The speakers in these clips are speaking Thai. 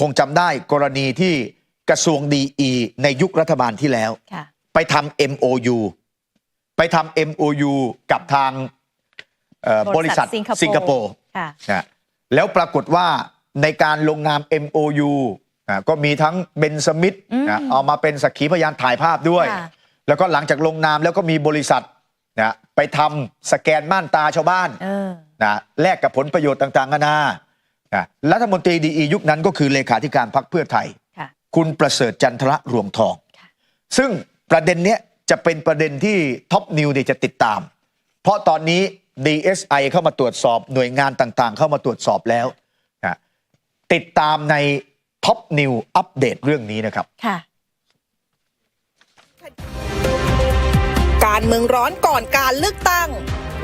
คงจำได้กรณีที่กระทรวงดีในยุครัฐบาลที่แล้ว ค่ะ ไปทำ MOU ไปทำ MOU กับทางเอ่อบริษัทสิงคโปร์ค่ะ นะแล้วปรากฏว่าในการลงนาม MOU นะก็มีทั้งเบนสมิธอืมนะเอามาเป็นสักขีพยานถ่ายภาพด้วย ค่ะ แล้วก็หลังจากลงนามแล้วก็มีบริษัทนะไปทำสแกนม่านตาชาวบ้านเออ นะแลกกับผลประโยชน์ต่างๆนานา นะรัฐมนตรีดียุคนั้นก็คือเลขาธิการพรรคเพื่อไทย ค่ะ คุณประเสริฐจันทระรวงทอง ค่ะ ซึ่งประเด็นเนี้ยจะเป็นประเด็นที่ท็อปนิวเนี่ยจะติดตาม เพราะตอนนี้ DSI เข้ามาตรวจสอบหน่วยงานต่างๆ เข้ามาตรวจสอบแล้วนะติดตามในท็อปนิวอัปเดตเรื่องนี้นะครับ ค่ะ การเมืองร้อนก่อนการเลือกตั้ง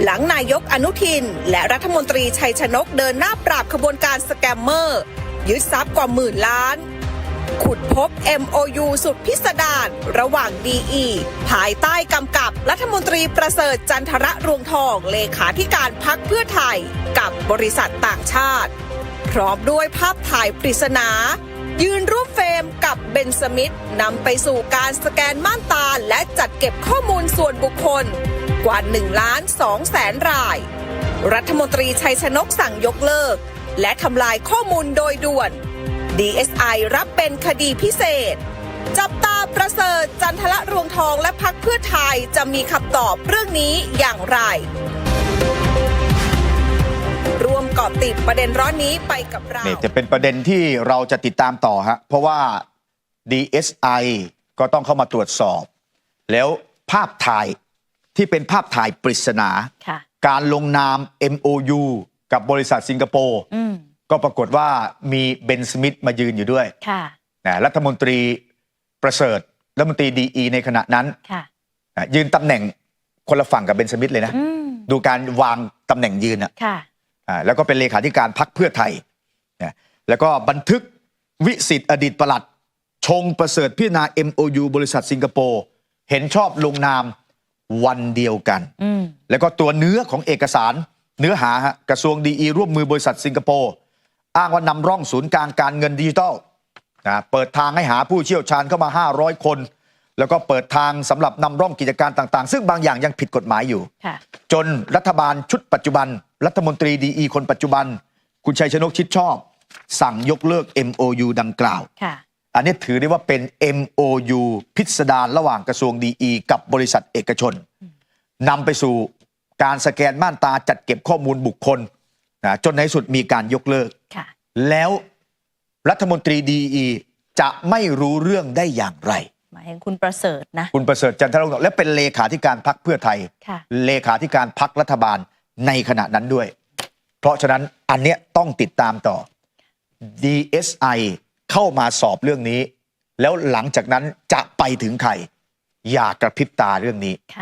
หลังนายกอนุทิน และรัฐมนตรีชัยชนกเดินหน้าปราบขบวนการสแกมเมอร์ ยึดทรัพย์กว่าหมื่นล้าน ขุดพบ MOU สุดพิสดารระหว่าง DE ภายใต้กำกับรัฐมนตรีประเสริฐจันทระรวงทองเลขาธิการพักเพื่อไทยกับบริษัทต่างชาติ พร้อมด้วยภาพถ่ายปริศนา ยืนร่วมเฟรมกับเบนสมิธนำไปสู่การสแกนม่านตาและจัดเก็บข้อมูลส่วนบุคคล กว่า1ล้าน2แสนราย รัฐมนตรีชัยชนกสั่งยกเลิก และทำลายข้อมูลโดยด่วน DSI รับเป็นคดีพิเศษ จับตาประเสริฐจันทละรวงทองและพักเพื่อไทยจะมีคำตอบเรื่องนี้อย่างไร รวมเกาะติดประเด็นร้อนนี้ไปกับเราเนี่ยจะเป็นประเด็นที่เราจะติดตามต่อฮะเพราะว่า DSI ก็ต้องเข้ามาตรวจสอบ แล้วภาพถ่าย ที่เป็นภาพถ่ายปริศนา ค่ะ การลงนาม MOU กับบริษัทสิงคโปร์อืม ก็ปรากฏว่ามีเบนสมิธมายืนอยู่ด้วยค่ะ นะรัฐมนตรีประเสริฐรัฐมนตรีดีในขณะนั้นค่ะ นะยืนตำแหน่งคนละฝั่งกับเบนสมิธเลยนะ อืม ดูการวางตำแหน่งยืนอะ ค่ะ อ่าแล้วก็เป็นเลขาธิการพักเพื่อไทยนะแล้วก็บันทึกวิสิทธิ์อดีตประหลัด ชงประเสริฐพิจารณา MOU บริษัทสิงคโปร์ เห็นชอบลงนาม วันเดียวกันอืมแล้วก็ตัวเนื้อของเอกสาร เนื้อหาฮะกระทรวงดีร่วมมือบริษัทสิงคโปร์อ้างว่านำร่องศูนย์กลางการเงินดิจิทัลนะเปิดทางให้หาผู้เชี่ยวชาญเข้ามา 500 คน แล้วก็เปิดทางสำหรับนำร่องกิจการต่างๆ ซึ่งบางอย่างยังผิดกฎหมายอยู่ค่ะจนรัฐบาลชุดปัจจุบัน รัฐมนตรีดีคนปัจจุบัน คุณชัยชนกชิดชอบ สั่งยกเลิก MOU ดังกล่าวค่ะ อันนี้ถือได้ว่าเป็น MOU พิสดารระหว่างกระทรวงดีกับบริษัทเอกชนนำไปสู่การสแกนม่านตาจัดเก็บข้อมูลบุคคลนะจนในที่สุดมีการยกเลิกค่ะแล้วรัฐมนตรีดีจะไม่รู้เรื่องได้อย่างไร หมายถึงคุณประเสริฐนะ คุณประเสริฐจันทรงค์และเป็นเลขาธิการพักเพื่อไทยค่ะเลขาธิการพักรัฐบาลในขณะนั้นด้วย เพราะฉะนั้นอันเนี้ยต้องติดตามต่อ DSI เข้ามาสอบเรื่องนี้ แล้วหลังจากนั้นจะไปถึงใครอย่ากระพริบตาเรื่องนี้